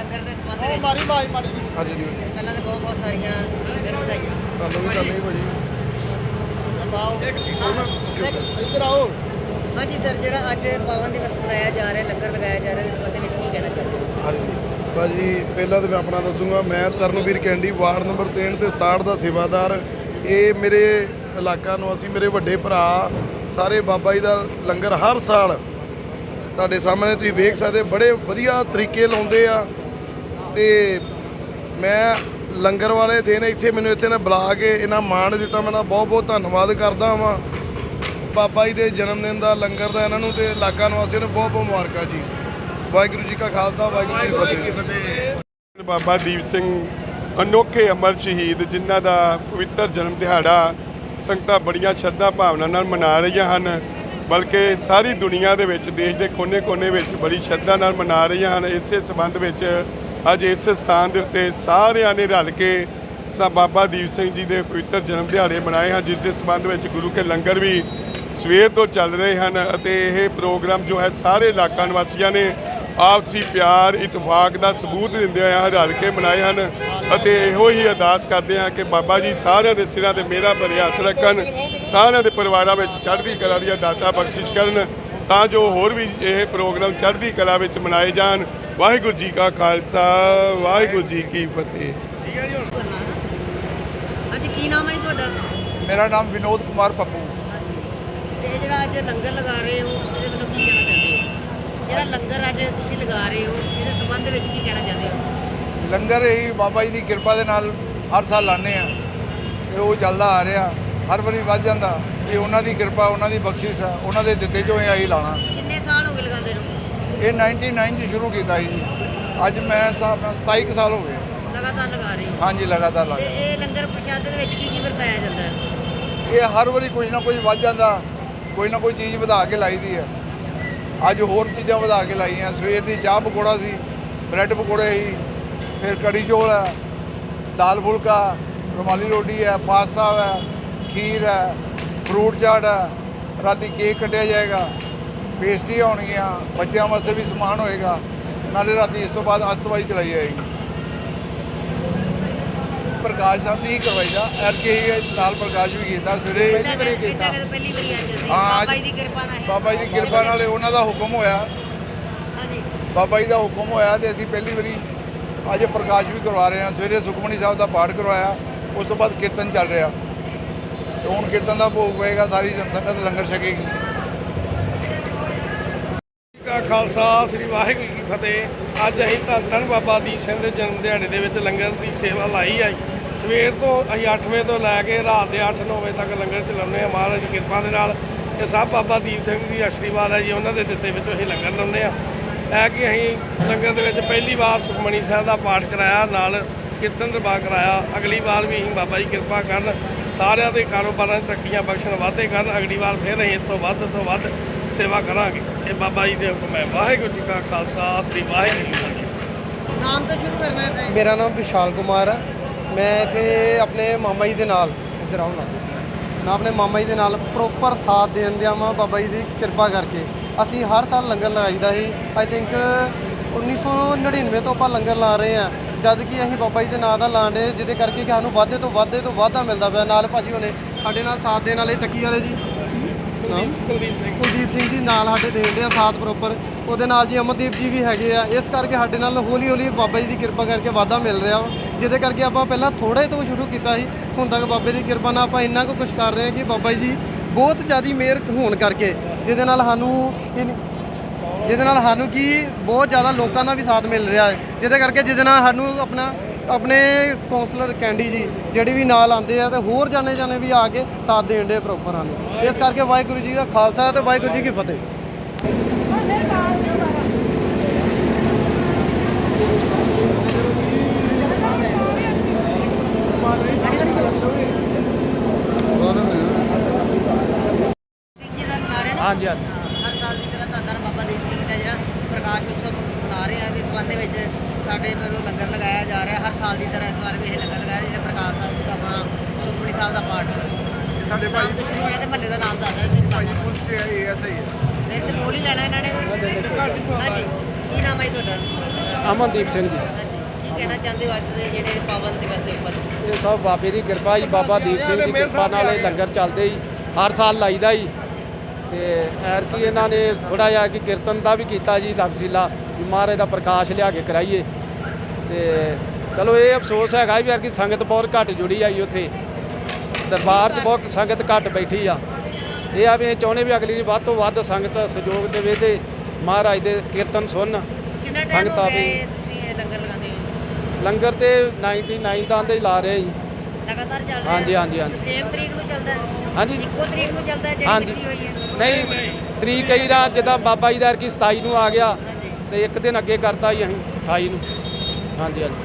ਲੰਗਰ ਦੇ ਭਾਜੀ। ਪਹਿਲਾਂ ਤਾਂ ਮੈਂ ਆਪਣਾ ਦੱਸੂਗਾ ਮੈਂ ਤਰਨਵੀਰ ਕੈਂਡੀ ਵਾਰਡ ਨੰਬਰ 63 ਤੇ 60 ਦਾ ਸੇਵਾਦਾਰ। ਇਹ ਮੇਰੇ ਇਲਾਕਾ ਨੂੰ ਅਸੀਂ ਮੇਰੇ ਵੱਡੇ ਭਰਾ ਸਾਰੇ ਬਾਬਾ ਜੀ ਦਾ ਲੰਗਰ ਹਰ ਸਾਲ ਤੁਹਾਡੇ ਸਾਹਮਣੇ ਤੁਸੀਂ ਵੇਖ ਸਕਦੇ ਬੜੇ ਵਧੀਆ ਤਰੀਕੇ ਲਾਉਂਦੇ ਆ। ਤੇ ਮੈਂ ਲੰਗਰ ਵਾਲੇ ਦਿਨ ਇੱਥੇ ਮੈਨੂੰ ਇੱਥੇ ਨੇ ਬੁਲਾ ਕੇ ਇਹਨਾਂ ਮਾਣ ਦਿੱਤਾ। ਮੈਂ ਤਾਂ ਬਹੁਤ ਬਹੁਤ ਧੰਨਵਾਦ ਕਰਦਾ ਵਾਂ। ਬਾਬਾ ਜੀ ਦੇ ਜਨਮ ਦਿਨ ਦਾ ਲੰਗਰ ਦਾ ਇਹਨਾਂ ਨੂੰ ਤੇ ਇਲਾਕਾ ਨਿਵਾਸੀਆਂ ਨੂੰ ਬਹੁਤ ਬਹੁਤ ਮੁਬਾਰਕਾਂ ਜੀ। ਵਾਹਿਗੁਰੂ ਜੀ ਕਾ ਖਾਲਸਾ ਵਾਹਿਗੁਰੂ ਜੀ ਕੀ ਫਤਿਹ। ਬਾਬਾ ਦੀਪ ਸਿੰਘ ਅਨੋਖੇ ਅਮਰ ਸ਼ਹੀਦ ਜਿਨ੍ਹਾਂ ਦਾ ਪਵਿੱਤਰ ਜਨਮ ਦਿਹਾੜਾ ਸੰਗਤਾਂ ਬੜੀਆਂ ਸ਼ਰਧਾ ਭਾਵਨਾ ਨਾਲ ਮਨਾ ਰਹੀਆਂ ਹਨ ਬਲਕਿ ਸਾਰੀ ਦੁਨੀਆ ਦੇ ਵਿੱਚ ਦੇਸ਼ ਦੇ ਕੋਨੇ-ਕੋਨੇ ਵਿੱਚ ਬੜੀ ਸ਼ਰਧਾ ਨਾਲ ਮਨਾ ਰਹੀਆਂ ਹਨ। ਇਸੇ ਸਬੰਧ ਵਿੱਚ ਅੱਜ ਇਸ ਸਥਾਨ ਦੇ ਉੱਤੇ ਸਾਰਿਆਂ ਨੇ ਰਲ ਕੇ ਸਾ ਬਾਬਾ ਦੀਪ ਸਿੰਘ ਜੀ ਦੇ ਪਵਿੱਤਰ ਜਨਮ ਦਿਹਾੜੇ ਮਨਾਏ ਹਨ, ਜਿਸ ਦੇ ਸਬੰਧ ਵਿੱਚ ਗੁਰੂ ਕੇ ਲੰਗਰ ਵੀ ਸਵੇਰ ਤੋਂ ਚੱਲ ਰਹੇ ਹਨ ਅਤੇ ਇਹ ਪ੍ਰੋਗਰਾਮ ਜੋ ਹੈ ਸਾਰੇ ਇਲਾਕਾ ਨਿਵਾਸੀਆਂ ਨੇ ਆਪਸੀ ਪਿਆਰ ਇਤਫਾਕ ਦਾ ਸਬੂਤ ਦਿੰਦੇ ਹੋਏ ਰਲ ਕੇ ਮਨਾਏ ਹਨ ਅਤੇ ਇਹੋ ਹੀ ਅਰਦਾਸ ਕਰਦੇ ਹਾਂ ਕਿ ਬਾਬਾ ਜੀ ਸਾਰਿਆਂ ਦੇ ਸਿਰਾਂ ਤੇ ਮੇਰਾ ਭਰੇ ਹੱਥ ਰੱਖਣ, ਸਾਰਿਆਂ ਦੇ ਪਰਿਵਾਰਾਂ ਵਿੱਚ ਚੜ੍ਹਦੀ ਕਲਾ ਦੀਆਂ ਦਾਤਾ ਬਖਸ਼ਿਸ਼ ਕਰਨ ਤਾਂ ਜੋ ਹੋਰ ਵੀ ਇਹ ਪ੍ਰੋਗਰਾਮ ਚੜ੍ਹਦੀ ਕਲਾ ਵਿੱਚ ਮਨਾਏ ਜਾਣ। ਵਾਹਿਗੁਰੂ ਜੀ ਕਾ ਖਾਲਸਾ ਵਾਹਿਗੁਰੂ ਜੀ ਕੀ ਫਤਿਹ। ਅੱਜ ਕੀ ਨਾਮ ਹੈ ਤੁਹਾਡਾ? ਮੇਰਾ ਨਾਮ ਵਿਨੋਦ ਕੁਮਾਰ ਪੱਪੂ। ਤੇ ਇਹ ਜਿਹੜਾ ਅੱਜ ਲੰਗਰ ਲਗਾ ਰਹੇ ਹੋ ਇਹਦੇ ਵੱਲੋਂ ਕੀ ਕਹਿਣਾ ਚਾਹੁੰਦੇ ਹੋ? ਜਿਹੜਾ ਲੰਗਰ ਅੱਜ ਤੁਸੀਂ ਲਗਾ ਰਹੇ ਹੋ ਇਹਦੇ ਸੰਬੰਧ ਵਿੱਚ ਕੀ ਕਹਿਣਾ ਚਾਹੁੰਦੇ ਹੋ? ਲੰਗਰ ਹੀ ਬਾਬਾ ਜੀ ਦੀ ਕਿਰਪਾ ਦੇ ਨਾਲ ਹਰ ਸਾਲ ਲਾਉਂਦੇ ਆ ਇਹ ਉਹ ਚੱਲਦਾ ਆ ਰਿਹਾ ਹਰ ਵਾਰੀ ਵੱਧ ਜਾਂਦਾ। ਇਹ ਉਹਨਾਂ ਦੀ ਕਿਰਪਾ ਉਹਨਾਂ ਦੀ ਬਖਸ਼ਿਸ਼ ਆ ਉਹਨਾਂ ਦੇ ਦਿੱਤੇ ਚੋਂ ਹੀ ਆਹੀ ਲਾਣਾ ਕਿੰਨੇ ਸਾਲ ਹੋ ਗਏ ਲਗਾਉਂਦੇ ਨੂੰ ਇਹ 99 ਚ ਸ਼ੁਰੂ ਕੀਤਾ ਸੀ ਜੀ। ਅੱਜ ਮੈਂ ਹਿਸਾਬ ਨਾਲ 27 ਕੁ ਸਾਲ ਹੋ ਗਏ। ਲਗਾਤਾਰ ਲਗਾ ਰਹੇ ਹੋ? ਹਾਂਜੀ ਲਗਾਤਾਰ ਤੇ ਇਹ ਲੰਗਰ ਪ੍ਰਸ਼ਾਦ ਦੇ ਵਿੱਚ ਕੀ ਕੀ ਵਰਤਾਇਆ ਜਾਂਦਾ ਹੈ? ਇਹ ਹਰ ਵਾਰੀ ਕੁਝ ਨਾ ਕੁਝ ਵੱਧ ਜਾਂਦਾ। ਕੋਈ ਨਾ ਕੋਈ ਚੀਜ਼ ਵਧਾ ਕੇ ਲਾਈਦੀ ਹੈ। ਅੱਜ ਹੋਰ ਚੀਜ਼ਾਂ ਵਧਾ ਕੇ ਲਾਈਆਂ। ਸਵੇਰ ਦੀ ਚਾਹ ਪਕੌੜਾ ਸੀ ਬ੍ਰੈਡ ਪਕੌੜੇ ਸੀ ਫਿਰ ਕੜੀ ਚੌਲ ਹੈ ਦਾਲ ਫੁਲਕਾ ਰੁਮਾਲੀ ਰੋਟੀ ਹੈ ਪਾਸਤਾ ਹੈ ਖੀਰ ਹੈ ਫਰੂਟ ਚਾਟ ਹੈ। ਰਾਤੀ ਕੇਕ ਕੱਟਿਆ ਜਾਏਗਾ। ਪੇਸਟਰੀ ਹੋਣਗੀਆਂ ਬੱਚਿਆਂ ਵਾਸਤੇ ਵੀ ਸਮਾਨ ਹੋਏਗਾ ਨਾਲੇ ਰਾਤੀ ਇਸ ਤੋਂ ਬਾਅਦ ਅਸਤਵਾਈ ਚਲਾਈ ਜਾਏਗੀ। ਪ੍ਰਕਾਸ਼ ਸਾਹਿਬ ਨਹੀਂ ਕਰਵਾਈਦਾ ਐਰ ਕੇ ਹੀ ਨਾਲ ਪ੍ਰਕਾਸ਼ ਵੀ ਕੀਤਾ ਸਵੇਰੇ ਪਹਿਲੀ ਵਾਰੀ ਹਾਂ, ਬਾਬਾ ਜੀ ਦੀ ਕਿਰਪਾ ਨਾਲ ਬਾਬਾ ਜੀ ਦੀ ਕਿਰਪਾ ਨਾਲ ਉਹਨਾਂ ਦਾ ਹੁਕਮ ਹੋਇਆ। ਬਾਬਾ ਜੀ ਦਾ ਹੁਕਮ ਹੋਇਆ ਤੇ ਅਸੀਂ ਪਹਿਲੀ ਵਾਰੀ ਅੱਜ ਪ੍ਰਕਾਸ਼ ਵੀ ਕਰਵਾ ਰਹੇ ਹਾਂ। ਸਵੇਰੇ ਸੁਖਮਨੀ ਸਾਹਿਬ ਦਾ ਪਾਠ ਕਰਵਾਇਆ ਉਸ ਤੋਂ ਬਾਅਦ ਕੀਰਤਨ ਚੱਲ ਰਿਹਾ। ਹੁਣ ਕੀਰਤਨ ਦਾ ਭੋਗ ਪਏਗਾ ਸਾਰੀ ਜਨ ਸੰਗਤ ਲੰਗਰ ਛਕੇਗੀ। ਕਾ ਖਾਲਸਾ, ਸ੍ਰੀ ਵਾਹਿਗੁਰੂ ਜੀ ਫਤਿਹ। ਅੱਜ ਅਸੀਂ ਧੰਨ ਧੰਨ ਬਾਬਾ ਦੀਪ ਸਿੰਘ ਦੇ ਜਨਮ ਦਿਹਾੜੇ ਦੇ ਵਿੱਚ ਲੰਗਰ ਦੀ ਸੇਵਾ ਲਾਈ ਆਈ। ਸਵੇਰ ਤੋਂ ਅਸੀਂ 8 ਵਜੇ ਤੋਂ ਲੈ ਕੇ ਰਾਤ ਦੇ 8-9 ਵਜੇ ਤੱਕ ਲੰਗਰ ਚਲਾਉਂਦੇ ਹਾਂ। ਮਹਾਰਾਜ ਦੀ ਕਿਰਪਾ ਦੇ ਨਾਲ ਇਹ ਸਭ ਬਾਬਾ ਦੀਪ ਸਿੰਘ ਜੀ ਆਸ਼ੀਰਵਾਦ ਹੈ ਜੀ। ਉਹਨਾਂ ਦੇ ਦਿੱਤੇ ਵਿੱਚੋਂ ਅਸੀਂ ਲੰਗਰ ਲਾਉਂਦੇ ਆ ਇਹ ਕਿ ਅਸੀਂ ਲੰਗਰ ਦੇ ਵਿੱਚ ਪਹਿਲੀ ਵਾਰ ਸੁਖਮਣੀ ਸਾਹਿਬ ਦਾ ਪਾਠ ਕਰਾਇਆ, ਨਾਲ ਕੀਰਤਨ ਦਰਬਾਰ ਕਰਾਇਆ। ਅਗਲੀ ਵਾਰ ਵੀ ਅਸੀਂ ਬਾਬਾ ਜੀ ਕਿਰਪਾ ਕਰਨ, ਸਾਰਿਆਂ ਦੇ ਕਾਰੋਬਾਰਾਂ 'ਚ ਤਰੱਕੀਆਂ ਬਖਸ਼ਣ ਵਾਧੇ ਕਰਨ। ਅਗਲੀ ਵਾਰ ਫਿਰ ਅਸੀਂ ਇਸ ਤੋਂ ਵੱਧ ਤੋਂ ਵੱਧ ਸੇਵਾ ਕਰਾਂਗੇ। ਇਹ ਬਾਬਾ ਜੀ ਦੇ ਹੁਕਮ ਹੈ। ਵਾਹਿਗੁਰੂ ਜੀ ਕਾ ਖਾਲਸਾ ਸ੍ਰੀ ਵਾਹਿਗੁਰੂ ਜੀ ਕੀ ਫਤਿਹ। ਨਾਮ ਤੋਂ ਸ਼ੁਰੂ ਕਰਨਾ ਹੈ ਮੇਰਾ ਨਾਮ ਵਿਸ਼ਾਲ ਕੁਮਾਰ ਹੈ ਮੈਂ ਇੱਥੇ ਆਪਣੇ ਮਾਮਾ ਜੀ ਦੇ ਨਾਲ ਇੱਧਰ ਆਉਂ ਨਾ ਮੈਂ ਆਪਣੇ ਮਾਮਾ ਜੀ ਦੇ ਨਾਲ ਪ੍ਰੋਪਰ ਸਾਥ ਦੇਣ ਦਿਆਂ ਵਾਂ ਬਾਬਾ ਜੀ ਦੀ ਕਿਰਪਾ ਕਰਕੇ। ਅਸੀਂ ਹਰ ਸਾਲ ਲੰਗਰ ਲਗਾਈਦਾ ਸੀ। ਆਈ ਥਿੰਕ 1999 ਤੋਂ ਆਪਾਂ ਲੰਗਰ ਲਾ ਰਹੇ ਹਾਂ। ਜਦ ਕਿ ਅਸੀਂ ਬਾਬਾ ਜੀ ਦੇ ਨਾਂ ਦਾ ਲਾਣੇ ਜਿਹਦੇ ਕਰਕੇ ਕਿ ਸਾਨੂੰ ਵਾਧੇ ਤੋਂ ਵਾਧੇ ਤੋਂ ਵਾਧਾ ਮਿਲਦਾ ਪਿਆ। ਨਾਲ ਭਾਜੀ ਹੋਣੇ ਸਾਡੇ ਨਾਲ ਸਾਥ ਦੇਣ ਵਾਲੇ ਚੱਕੀ ਵਾਲੇ ਜੀ। ਨਾਮ? ਕੁਲਦੀਪ ਸਿੰਘ। ਕੁਲਦੀਪ ਸਿੰਘ ਜੀ ਨਾਲ ਸਾਡੇ ਦੇਣ ਦੇ ਆ ਸਾਥ ਪ੍ਰੋਪਰ ਉਹਦੇ ਨਾਲ ਜੀ ਅਮਰਦੀਪ ਜੀ ਵੀ ਹੈਗੇ ਆ। ਇਸ ਕਰਕੇ ਸਾਡੇ ਨਾਲ ਹੌਲੀ ਹੌਲੀ ਬਾਬਾ ਜੀ ਦੀ ਕਿਰਪਾ ਕਰਕੇ ਵਾਧਾ ਮਿਲ ਰਿਹਾ ਵਾ। ਜਿਹਦੇ ਕਰਕੇ ਆਪਾਂ ਪਹਿਲਾਂ ਥੋੜੇ ਤੋਂ ਸ਼ੁਰੂ ਕੀਤਾ ਸੀ। ਹੁਣ ਤੱਕ ਬਾਬੇ ਦੀ ਕਿਰਪਾ ਨਾਲ ਆਪਾਂ ਇੰਨਾ ਕੁ ਕੁਝ ਕਰ ਰਹੇ ਹਾਂ ਕਿ ਬਾਬਾ ਜੀ ਬਹੁਤ ਜ਼ਿਆਦੀ ਮਿਹਰ ਹੋਣ ਕਰਕੇ ਜਿਹਦੇ ਨਾਲ ਸਾਨੂੰ ਜਿਹਦੇ ਨਾਲ ਸਾਨੂੰ ਕੀ ਬਹੁਤ ਜ਼ਿਆਦਾ ਲੋਕਾਂ ਦਾ ਵੀ ਸਾਥ ਮਿਲ ਰਿਹਾ ਹੈ। ਜਿਹਦੇ ਕਰਕੇ ਜਿਹਦੇ ਨਾਲ ਸਾਨੂੰ ਆਪਣਾ ਆਪਣੇ ਕਾਉਂਸਲਰ ਕੈਂਡੀ ਜੀ ਜਿਹੜੇ ਵੀ ਨਾਲ ਆਉਂਦੇ ਆ ਤੇ ਹੋਰ ਜਾਣੇ ਜਾਣੇ ਵੀ ਆ ਕੇ ਸਾਥ ਦੇਣ ਦੇ ਪ੍ਰੋਪਰ ਹਨ। ਇਸ ਕਰਕੇ ਵਾਹਿਗੁਰੂ ਜੀ ਦਾ ਖਾਲਸਾ ਤੇ ਵਾਹਿਗੁਰੂ ਜੀ ਕੀ ਫਤਿਹ। ਹਾਂਜੀ, ਹਰ ਸਾਲ ਦੀ ਤਰ੍ਹਾਂ ਧੰਨ ਬਾਬਾ ਦੀਪ ਸਿੰਘ ਦਾ ਜਿਹੜਾ ਪ੍ਰਕਾਸ਼ ਉਤਸਵ ਮਨਾ ਰਹੇ ਆ ਇਸ ਸੰਬੰਧ ਦੇ ਵਿੱਚ ਸਾਡੇ ਵੱਲੋਂ ਲੰਗਰ ਲਗਾਇਆ ਜਾ ਰਿਹਾ ਹਰ ਸਾਲ ਦੀ ਤਰ੍ਹਾਂ ਇਸ ਵਾਰ ਵੀ ਇਹ ਲੰਗਰ ਲਗਾਇਆ ਜਿਹੜਾ ਪ੍ਰਕਾਸ਼ ਸਾਹਿਬ ਦਾ ਆਪਣਾ ਸੁਖਮਨੀ ਸਾਹਿਬ ਦਾ ਪਾਠ। ਸਾਡੇ ਤੋਂ ਸ਼ੁਰੂ ਹੋਇਆ ਤੇ ਮਹੱਲੇ ਦਾ ਨਾਮ ਦੱਸ ਰਹੇ ਤੁਸੀਂ ਪੁਲਿਸ ਤੇ ਰੋਲ ਹੀ ਲੈਣਾ ਇਹਨਾਂ ਨੇ। ਹਾਂਜੀ ਕੀ ਨਾਮ ਹੈ ਜੀ ਤੁਹਾਡਾ? ਅਮਨਦੀਪ ਸਿੰਘ ਜੀ। ਹਾਂਜੀ ਕੀ ਕਹਿਣਾ ਚਾਹੁੰਦੇ ਹੋ ਅੱਜ ਦੇ ਜਿਹੜੇ ਪਾਵਨ ਦਿਵਸ ਦੇ ਉੱਪਰ? ਇਹ ਸਭ ਬਾਬੇ ਦੀ ਕਿਰਪਾ ਜੀ ਬਾਬਾ ਦੀਪ ਸਿੰਘ ਦੀ ਕਿਰਪਾ ਨਾਲ ਇਹ ਲੰਗਰ ਚੱਲਦੇ ਜੀ ਹਰ ਸਾਲ ਲਾਈਦਾ ਜੀ। ਤੇ ਐਰ ਕੀ ਇਹਨਾਂ ਨੇ ਥੋੜਾ ਜਿਹਾ ਕਿ ਕੀਰਤਨ ਦਾ ਵੀ ਕੀਤਾ ਜੀ ਲਫ਼ਜ਼ੀਲਾ ਮਹਾਰਾਜ ਦਾ ਪ੍ਰਕਾਸ਼ ਲਿਆ ਕੇ ਕਰਾਈਏ। ਤੇ ਚਲੋ ਇਹ ਅਫਸੋਸ ਹੈਗਾ ਵੀ ਯਾਰ ਕਿ ਸੰਗਤ ਬਹੁਤ ਘੱਟ ਜੁੜੀ ਆਈ ਉੱਥੇ। ਦਰਬਾਰ 'ਚ ਬਹੁਤ ਸੰਗਤ ਘੱਟ ਬੈਠੀ ਆ। ਇਹ ਆ ਵੀ ਇਹ ਚਾਹੁੰਦੇ ਵੀ ਅਗਲੀ ਵਾਰ ਵੱਧ ਤੋਂ ਵੱਧ ਸੰਗਤ ਸਹਿਯੋਗ ਦੇਵੇ ਤੇ ਮਹਾਰਾਜ ਦੇ ਕੀਰਤਨ ਸੁਣਨ। ਕਿੰਨਾ ਟਾਈਮ ਸੰਗਤਾਂ ਹੋ ਗਿਆ ਵੀ- ਇਹ ਤੁਸੀਂ ਇਹ ਲੰਗਰ ਲਗਾਉਂਦੇ ਹੋ ਲੰਗਰ ਤੇ 99 ਦਾ ਦੇ ਲਾ ਰਹੇ ਜੀ। ਲਗਾਤਾਰ ਚੱਲ ਰਿਹਾ? ਹਾਂਜੀ, ਹਾਂਜੀ, ਹਾਂਜੀ। ਸੇਮ ਤਰੀਕ ਨੂੰ ਚੱਲਦਾ? ਹੈ ਹਾਂਜੀ। ਇੱਕੋ ਤਰੀਕ ਨੂੰ ਚੱਲਦਾ ਹੈ ਜਿਹੜੀ ਹਾਂਜੀ। ਹੋਈ ਹੈ? ਨਹੀਂ ਤਰੀਕ ਕਈ ਰਾਤ ਜਿੱਦਾਂ ਬਾਬਾ ਜੀ ਦਾ ਕਿ 27 ਨੂੰ ਆ ਗਿਆ ਹਾਂਜੀ। ਤੇ ਇੱਕ ਦਿਨ ਅੱਗੇ ਕਰਤਾ ਜੀ ਅਸੀਂ 28 ਨੂੰ। ਹਾਂਜੀ ਹਾਂਜੀ।